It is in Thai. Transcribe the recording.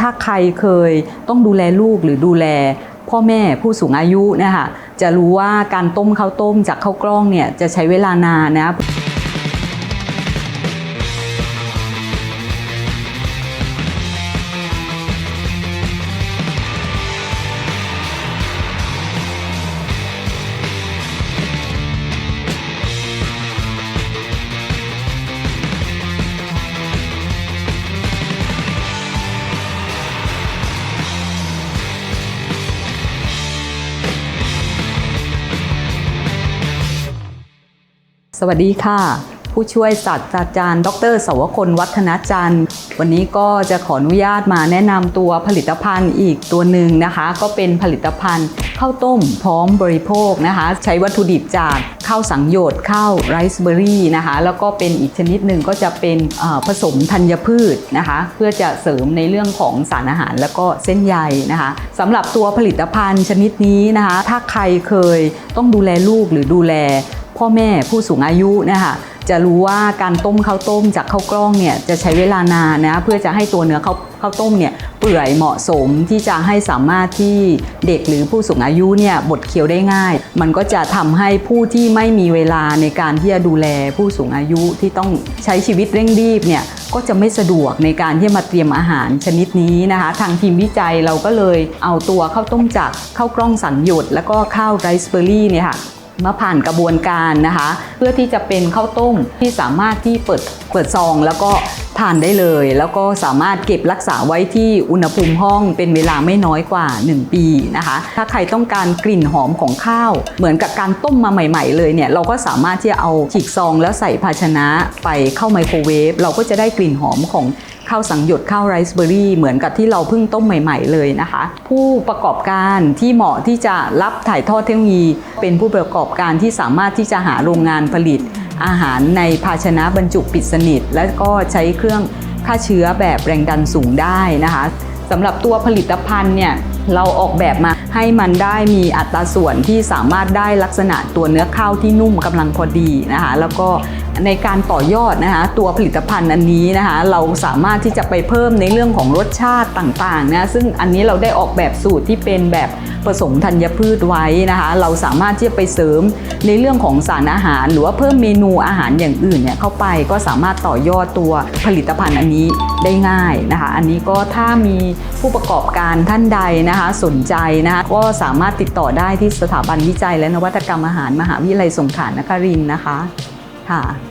ถ้าใครเคยต้องดูแลลูกหรือดูแลพ่อแม่ผู้สูงอายุเนะคะจะรู้ว่าการต้มข้าวต้มจากข้าวกล้องเนี่ยจะใช้เวลานานนะ สวัสดีค่ะ ผู้ช่วยศาสตราจารย์ ดรสวคนวัฒนจันทร์ วันนี้ก็จะขออนุญาตมาแนะนำตัวผลิตภัณฑ์อีกตัวหนึ่งนะคะ ก็เป็นผลิตภัณฑ์ข้าวต้มพร้อมบริโภคนะคะ ใช้วัตถุดิบจากข้าวสังโยชน์ข้าวไรซ์เบอร์รี่นะคะ แล้วก็เป็นอีกชนิดหนึ่งก็จะเป็นผสมธัญพืชนะคะ เพื่อจะเสริมในเรื่องของสารอาหารแล้วก็เส้นใยนะคะสำหรับตัวผลิตภัณฑ์ชนิดนี้นะคะ ถ้าใครเคยต้องดูแลลูกหรือดูแล พ่อแม่ผู้สูงอายุนะคะจะรู้ว่าการต้มข้าวต้มจากข้าวกล้องเนี่ยจะใช้เวลานานนะเพื่อจะให้ตัวเนื้อข้าวข้าวต้มเนี่ยเปื่อยเหมาะสมที่จะให้สามารถที่เด็กหรือผู้สูงอายุเนี่ยบดเคี้ยวได้ง่าย มันก็จะทำให้ผู้ที่ไม่มีเวลาในการที่จะดูแลผู้สูงอายุที่ต้องใช้ชีวิตเร่งรีบเนี่ยก็จะไม่สะดวกในการที่มาเตรียมอาหารชนิดนี้นะคะ ทางทีมวิจัยเราก็เลยเอาตัวข้าวต้มจากข้าวกล้องสังหยดแล้วก็ข้าวไรซ์เบอร์รี่เนี่ยค่ะ มาผ่านกระบวนการนะคะ เพื่อที่จะเป็นข้าวต้มที่สามารถที่เปิดเปิดซอง แล้วก็ทานได้เลย แล้วก็สามารถเก็บรักษาไว้ที่อุณหภูมิห้องเป็นเวลาไม่น้อยกว่า 1 ปีนะคะ ถ้าใครต้องการกลิ่นหอมของข้าว เหมือนกับการต้มมาใหม่ ๆ เลยเนี่ยเราก็สามารถที่จะเอาฉีกซองแล้วใส่ภาชนะไปเข้าไมโครเวฟเราก็จะได้กลิ่นหอมของ ข้าวสังหยดข้าวไรซ์เบอร์รี่เหมือนกับที่เราเพิ่งต้มใหม่ ๆ เลยนะคะ ผู้ประกอบการที่เหมาะที่จะรับถ่ายทอดเทคโนโลยี เป็นผู้ประกอบการที่สามารถที่จะหาโรงงานผลิต อาหารในภาชนะบรรจุปิดสนิท และก็ใช้เครื่องฆ่าเชื้อแบบแรงดันสูงได้นะคะสำหรับตัวผลิตภัณฑ์เนี่ยเราออกแบบมาให้มันได้มีอัตราส่วนที่สามารถได้ลักษณะตัวเนื้อข้าวที่นุ่มกำลังพอดีนะคะแล้วก็ ในการต่อยอดนะคะตัวผลิตภัณฑ์อันนี้นะคะเราสามารถที่จะไปเพิ่มในเรื่องของรสชาติต่างๆนะซึ่งอันนี้เราได้ออกแบบสูตรที่เป็นแบบผสมธัญพืชไว้นะคะ เราสามารถที่จะไปเสริมในเรื่องของสารอาหาร หรือว่าเพิ่มเมนูอาหารอย่างอื่นเนี่ยเข้าไปก็สามารถต่อยอดตัวผลิตภัณฑ์อันนี้ได้ง่ายนะคะ อันนี้ก็ถ้ามีผู้ประกอบการท่านใดนะคะ สนใจนะคะก็สามารถติดต่อได้ที่สถาบันวิจัยและนวัตกรรมอาหารมหาวิทยาลัยสงขลานครินทร์นะคะค่ะ